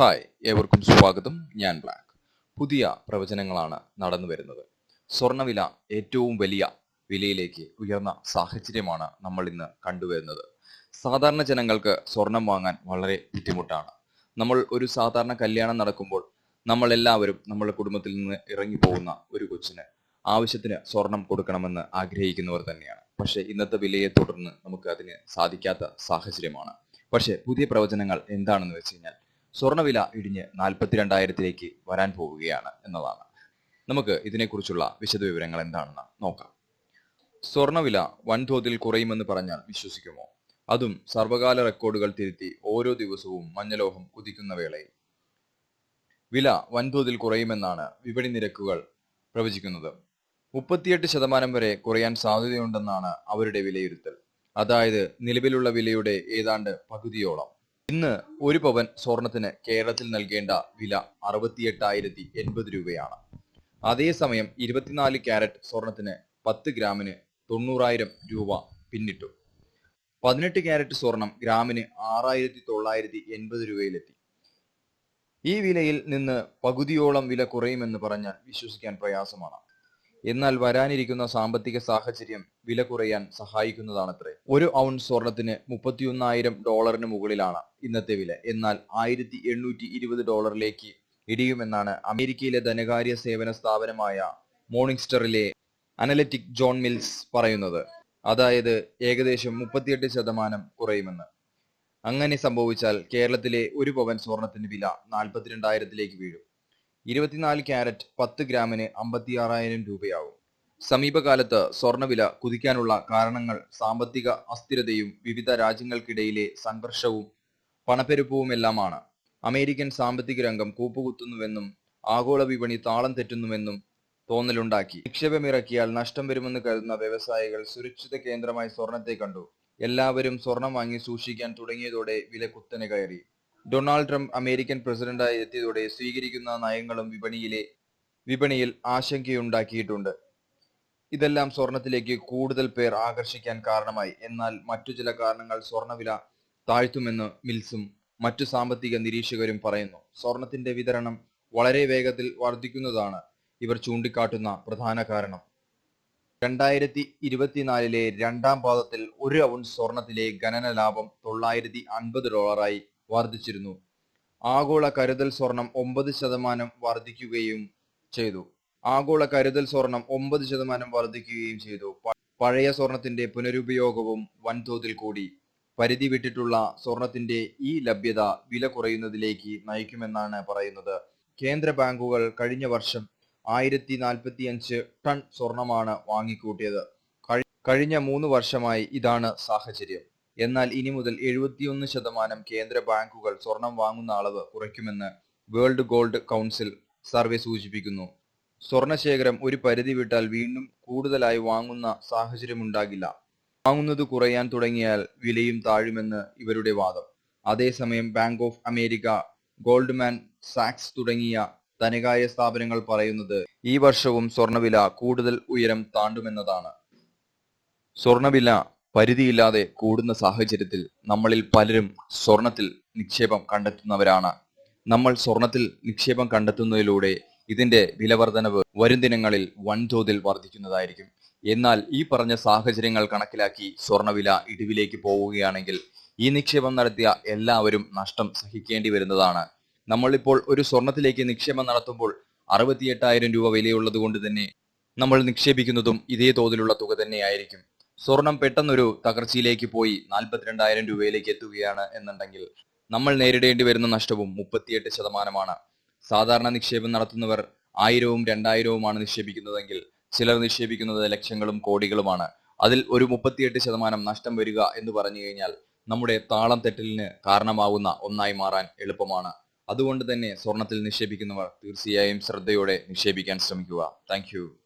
Hi ഏവർക്കും സ്വാഗതം. ഞാൻ ബ്ലാക്ക്. പുതിയ പ്രവചനങ്ങളാണ് നടന്നു വരുന്നത്. സ്വർണവില ഏറ്റവും വലിയ വിലയിലേക്ക് ഉയർന്ന സാഹചര്യമാണ് നമ്മൾ ഇന്ന് കണ്ടുവരുന്നത്. സാധാരണ ജനങ്ങൾക്ക് സ്വർണം വാങ്ങാൻ വളരെ ബുദ്ധിമുട്ടാണ്. നമ്മൾ ഒരു സാധാരണ കല്യാണം നടക്കുമ്പോൾ നമ്മൾ എല്ലാവരും നമ്മുടെ കുടുംബത്തിൽ നിന്ന് ഇറങ്ങി പോകുന്ന ഒരു കൊച്ചിന് ആവശ്യത്തിന് സ്വർണം കൊടുക്കണമെന്ന് ആഗ്രഹിക്കുന്നവർ തന്നെയാണ്. പക്ഷേ ഇന്നത്തെ വിലയെ തുടർന്ന് നമുക്ക് അതിന് സാധിക്കാത്ത സാഹചര്യമാണ്. പക്ഷേ പുതിയ പ്രവചനങ്ങൾ എന്താണെന്ന് വെച്ച് കഴിഞ്ഞാൽ സ്വർണവില ഇടിഞ്ഞ് നാൽപ്പത്തിരണ്ടായിരത്തിലേക്ക് വരാൻ പോവുകയാണ് എന്നതാണ്. നമുക്ക് ഇതിനെക്കുറിച്ചുള്ള വിശദ വിവരങ്ങൾ എന്താണെന്ന് നോക്കാം. സ്വർണവില വൻതോതിൽ കുറയുമെന്ന് പറഞ്ഞാൽ വിശ്വസിക്കുമോ? അതും സർവകാല റെക്കോർഡുകൾ തിരുത്തി ഓരോ ദിവസവും മഞ്ഞലോഹം കുതിക്കുന്ന വേളയിൽ. വില വൻതോതിൽ കുറയുമെന്നാണ് വിപണി നിരക്കുകൾ പ്രവചിക്കുന്നത്. മുപ്പത്തിയെട്ട് ശതമാനം വരെ കുറയാൻ സാധ്യതയുണ്ടെന്നാണ് അവരുടെ വിലയിരുത്തൽ. അതായത് നിലവിലുള്ള വിലയുടെ ഏതാണ്ട് പകുതിയോളം. ഇന്ന് ഒരു പവൻ സ്വർണത്തിന് കേരളത്തിൽ നൽകേണ്ട വില അറുപത്തിയെട്ടായിരത്തി എൺപത് രൂപയാണ്. അതേസമയം ഇരുപത്തിനാല് ക്യാരറ്റ് സ്വർണത്തിന് പത്ത് ഗ്രാമിന് തൊണ്ണൂറായിരം രൂപ പിന്നിട്ടു. പതിനെട്ട് ക്യാരറ്റ് സ്വർണം ഗ്രാമിന് ആറായിരത്തി തൊള്ളായിരത്തി എൺപത് രൂപയിലെത്തി. ഈ വിലയിൽ നിന്ന് പകുതിയോളം വില കുറയുമെന്ന് പറഞ്ഞാൽ വിശ്വസിക്കാൻ പ്രയാസമാണ്. എന്നാൽ വരാനിരിക്കുന്ന സാമ്പത്തിക സാഹചര്യം വില കുറയാൻ സഹായിക്കുന്നതാണത്രേ. ഒരു ഔൺസ് സ്വർണത്തിന് മുപ്പത്തിയൊന്നായിരം ഡോളറിന് മുകളിലാണ് ഇന്നത്തെ വില. എന്നാൽ ആയിരത്തി എണ്ണൂറ്റി ഇരുപത് ഡോളറിലേക്ക് ഇടിയുമെന്നാണ് അമേരിക്കയിലെ ധനകാര്യ സേവന സ്ഥാപനമായ മോർണിംഗ്സ്റ്ററിലെ അനലറ്റിക് ജോൺ മിൽസ് പറയുന്നത്. അതായത് ഏകദേശം മുപ്പത്തിയെട്ട് ശതമാനം കുറയുമെന്ന്. അങ്ങനെ സംഭവിച്ചാൽ കേരളത്തിലെ ഒരു പവൻ സ്വർണത്തിന് വില നാൽപ്പത്തിരണ്ടായിരത്തിലേക്ക് വീഴും. ഇരുപത്തിനാല് ക്യാരറ്റ് പത്ത് ഗ്രാമിന് അമ്പത്തിയാറായിരം രൂപയാവും. സമീപകാലത്ത് സ്വർണവില കുതിക്കാനുള്ള കാരണങ്ങൾ സാമ്പത്തിക അസ്ഥിരതയും വിവിധ രാജ്യങ്ങൾക്കിടയിലെ സംഘർഷവും പണപ്പെരുപ്പവുമെല്ലാമാണ്. അമേരിക്കൻ സാമ്പത്തിക രംഗം കൂപ്പുകുത്തുന്നുവെന്നും ആഗോള വിപണി താളം തെറ്റുന്നുവെന്നും തോന്നലുണ്ടാക്കി. നിക്ഷേപമിറക്കിയാൽ നഷ്ടം വരുമെന്ന് കരുതുന്ന വ്യവസായികൾ സുരക്ഷിത കേന്ദ്രമായി സ്വർണത്തെ കണ്ടു. എല്ലാവരും സ്വർണം വാങ്ങി സൂക്ഷിക്കാൻ തുടങ്ങിയതോടെ വില കുത്തനെ കയറി. ഡൊണാൾഡ് ട്രംപ് അമേരിക്കൻ പ്രസിഡന്റായി എത്തിയതോടെ സ്വീകരിക്കുന്ന നയങ്ങളും വിപണിയിലെ വിപണിയിൽ ആശങ്കയുണ്ടാക്കിയിട്ടുണ്ട്. ഇതെല്ലാം സ്വർണത്തിലേക്ക് കൂടുതൽ പേർ ആകർഷിക്കാൻ കാരണമായി. എന്നാൽ മറ്റു ചില കാരണങ്ങൾ സ്വർണവില താഴ്ത്തുമെന്ന് മിൽസും മറ്റു സാമ്പത്തിക നിരീക്ഷകരും പറയുന്നു. സ്വർണത്തിന്റെ വിതരണം വളരെ വേഗത്തിൽ വർദ്ധിക്കുന്നതാണ് ഇവർ ചൂണ്ടിക്കാട്ടുന്ന പ്രധാന കാരണം. രണ്ടായിരത്തി ഇരുപത്തിനാലിലെ രണ്ടാം പാദത്തിൽ ഒരു ഔൺസ് സ്വർണത്തിലെ ഗണന ലാഭം തൊള്ളായിരത്തി അൻപത് ഡോളറായി വർദ്ധിച്ചിരുന്നു. ആഗോള കരുതൽ സ്വർണം ഒമ്പത് ശതമാനം വർദ്ധിക്കുകയും ചെയ്തു. ആഗോള കരുതൽ സ്വർണം ഒമ്പത് ശതമാനം വർദ്ധിക്കുകയും ചെയ്തു. പഴയ സ്വർണത്തിന്റെ പുനരുപയോഗവും വൻതോതിൽ കൂടി. പരിധി വിട്ടിട്ടുള്ള സ്വർണത്തിന്റെ ഈ ലഭ്യത വില കുറയുന്നതിലേക്ക് നയിക്കുമെന്നാണ് പറയുന്നത്. കേന്ദ്ര ബാങ്കുകൾ കഴിഞ്ഞ വർഷം ആയിരത്തി നാൽപ്പത്തി അഞ്ച് ടൺ സ്വർണമാണ് വാങ്ങിക്കൂട്ടിയത്. കഴിഞ്ഞ മൂന്ന് വർഷമായി ഇതാണ് സാഹചര്യം. എന്നാൽ ഇനി മുതൽ എഴുപത്തിയൊന്ന് ശതമാനം കേന്ദ്ര ബാങ്കുകൾ സ്വർണം വാങ്ങുന്ന അളവ് കുറയ്ക്കുമെന്ന് വേൾഡ് ഗോൾഡ് കൗൺസിൽ സർവേ സൂചിപ്പിക്കുന്നു. സ്വർണശേഖരം ഒരു പരിധി വിട്ടാൽ വീണ്ടും കൂടുതലായി വാങ്ങുന്ന സാഹചര്യമുണ്ടാകില്ല. വാങ്ങുന്നത് കുറയാൻ തുടങ്ങിയാൽ വിലയും താഴുമെന്ന് ഇവരുടെ വാദം. അതേസമയം ബാങ്ക് ഓഫ് അമേരിക്ക ഗോൾഡ്മാൻ സാക്സ് തുടങ്ങിയ ധനകാര്യ സ്ഥാപനങ്ങൾ പറയുന്നത് ഈ വർഷവും സ്വർണവില കൂടുതൽ ഉയരം താണ്ടുമെന്നതാണ്. സ്വർണവില പരിധിയില്ലാതെ കൂടുന്ന സാഹചര്യത്തിൽ നമ്മളിൽ പലരും സ്വർണത്തിൽ നിക്ഷേപം കണ്ടെത്തുന്നവരാണ്. നമ്മൾ സ്വർണത്തിൽ നിക്ഷേപം കണ്ടെത്തുന്നതിലൂടെ ഇതിന്റെ വിലവർധനവ് വരും ദിനങ്ങളിൽ വൻതോതിൽ വർദ്ധിക്കുന്നതായിരിക്കും. എന്നാൽ ഈ പറഞ്ഞ സാഹചര്യങ്ങൾ കണക്കിലാക്കി സ്വർണവില ഇടിവിലേക്ക് പോവുകയാണെങ്കിൽ ഈ നിക്ഷേപം നടത്തിയ എല്ലാവരും നഷ്ടം സഹിക്കേണ്ടി വരുന്നതാണ്. നമ്മളിപ്പോൾ ഒരു സ്വർണത്തിലേക്ക് നിക്ഷേപം നടത്തുമ്പോൾ അറുപത്തിയെട്ടായിരം രൂപ വിലയുള്ളത് കൊണ്ട് തന്നെ നമ്മൾ നിക്ഷേപിക്കുന്നതും ഇതേ തോതിലുള്ള തുക തന്നെയായിരിക്കും. സ്വർണം പെട്ടെന്നൊരു തകർച്ചയിലേക്ക് പോയി നാൽപ്പത്തിരണ്ടായിരം രൂപയിലേക്ക് എത്തുകയാണ് എന്നുണ്ടെങ്കിൽ നമ്മൾ നേരിടേണ്ടി വരുന്ന നഷ്ടവും മുപ്പത്തിയെട്ട് ശതമാനമാണ്. സാധാരണ നിക്ഷേപം നടത്തുന്നവർ ആയിരവും രണ്ടായിരവുമാണ് നിക്ഷേപിക്കുന്നതെങ്കിൽ ചിലർ നിക്ഷേപിക്കുന്നത് ലക്ഷങ്ങളും കോടികളുമാണ്. അതിൽ ഒരു മുപ്പത്തിയെട്ട് ശതമാനം നഷ്ടം വരിക എന്ന് പറഞ്ഞു കഴിഞ്ഞാൽ നമ്മുടെ താളം തെറ്റലിന് കാരണമാകുന്ന ഒന്നായി മാറാൻ എളുപ്പമാണ്. അതുകൊണ്ട് തന്നെ സ്വർണത്തിൽ നിക്ഷേപിക്കുന്നവർ തീർച്ചയായും ശ്രദ്ധയോടെ നിക്ഷേപിക്കാൻ ശ്രമിക്കുക. താങ്ക്